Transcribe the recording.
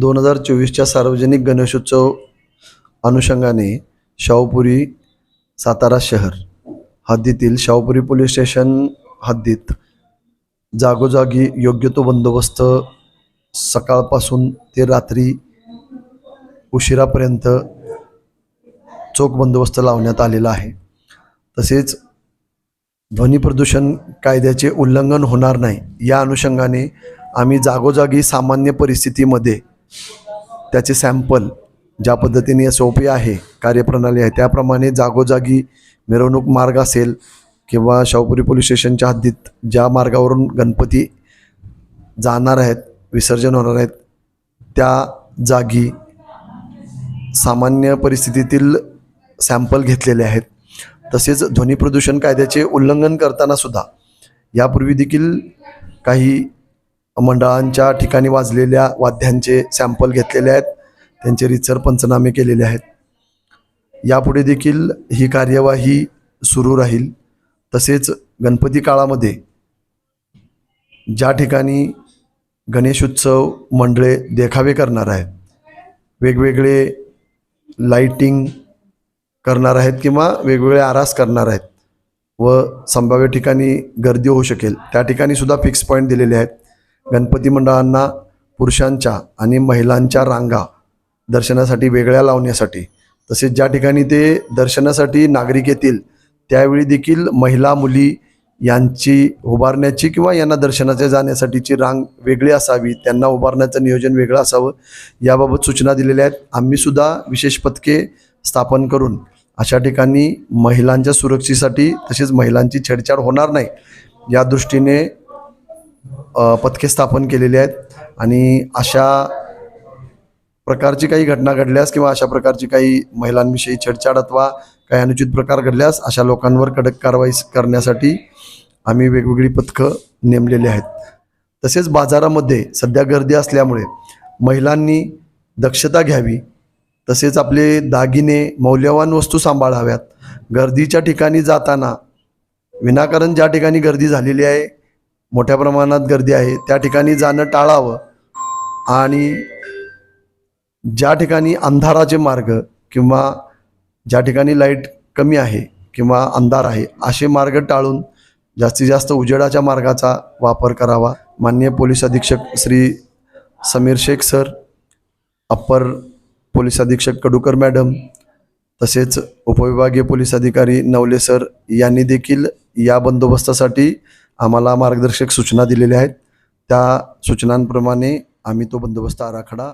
दोन हजार चोवीसच्या सार्वजनिक गणेशोत्सव अनुषंगाने शाहूपुरी सातारा शहर हद्दीतील शाहूपुरी पोलीस स्टेशन हद्दीत जागोजागी योग्य तो बंदोबस्त सकाळपासून ते रात्री उशिरापर्यंत चोख बंदोबस्त लावण्यात आलेला आहे. तसेच ध्वनी प्रदूषण कायद्याचे उल्लंघन होणार नाही. या अनुषंगाने आम्ही जागोजागी सामान्य परिस्थितीमध्ये त्याचे सॅम्पल ज्या पद्धतीने एस आहे कार्यप्रणाली आहे त्याप्रमाणे जागोजागी मिरवणूक मार्ग असेल किंवा शाहूपुरी पोलीस स्टेशनच्या हद्दीत ज्या मार्गावरून गणपती जाणार आहेत विसर्जन होणार आहेत त्या जागी सामान्य परिस्थितीतील सॅम्पल घेतलेले आहेत. तसेच ध्वनी प्रदूषण कायद्याचे उल्लंघन करताना सुद्धा यापूर्वी देखील काही मंडळांच्या ठिकाणी वाजलेल्या वाद्यांचे सॅम्पल घेतलेले आहेत. त्यांचे रिचर पंचनामे केलेले आहेत. यापुढे देखील ही कार्यवाही सुरू राहील. तसेच गणपती काळामध्ये ज्या ठिकाणी गणेशोत्सव मंडळे देखावे करणार आहेत वेगवेगळे लाईटिंग करणार आहेत किंवा वेगवेगळे आरास करणार आहेत व संभाव्य ठिकाणी गर्दी होऊ शकेल त्या ठिकाणी सुद्धा फिक्स पॉईंट दिलेले आहेत. गणपती मंडळांना पुरुषांच्या आणि महिलांच्या रांगा दर्शनासाठी वेगळ्या लावण्यासाठी. तसेच ज्या ठिकाणी ते दर्शनासाठी नागरिक येतील त्यावेळी देखील महिला मुली यांची उभारण्याची किंवा यांना दर्शनाच्या जाण्यासाठीची रांग वेगळी असावी त्यांना उभारण्याचं नियोजन वेगळं असावं याबाबत सूचना दिलेल्या आहेत. आम्हीसुद्धा विशेष पथके स्थापन करून अशा ठिकाणी महिलांच्या सुरक्षेसाठी तसेच महिलांची छेडछाड होणार नाही या दृष्टीने पथके स्थापन केलेली आहेत. आणि अशा प्रकारची काही घटना घडल्यास किंवा अशा प्रकारची काही महिलांविषयी छेडछाड अथवा काही अनुचित प्रकार घडल्यास अशा लोकांवर कडक कारवाई करण्यासाठी आम्ही वेगवेगळी पथकं नेमलेली आहेत. तसेच बाजारामध्ये सध्या गर्दी असल्यामुळे महिलांनी दक्षता घ्यावी तसेच आपले दागिने मौल्यवान वस्तू सांभाळाव्यात. गर्दीच्या ठिकाणी जाताना विनाकारण ज्या ठिकाणी गर्दी झालेली आहे मोठ्या प्रमाणात गर्दी आहे. त्या ठिकाणी जाणं टाळावं. आणि ज्या ठिकाणी अंधाराचे मार्ग किंवा ज्या ठिकाणी लाइट कमी आहे किंवा अंधार आहे असे मार्ग टाळून जास्तीत जास्त उजेडाच्या मार्गाचा वापर करावा. माननीय पोलीस अधीक्षक Shri Sameer Shaikh sir upper police अधीक्षक कडूकर मॅडम तसेच उपविभागीय पोलीस अधिकारी नवले सर यांनी देखील या बंदोबस्तासाठी आम्हाला मार्गदर्शक सूचना दिलेल्या आहेत. त्या सूचनांप्रमाणे आम्ही तो बंदोबस्त आराखडा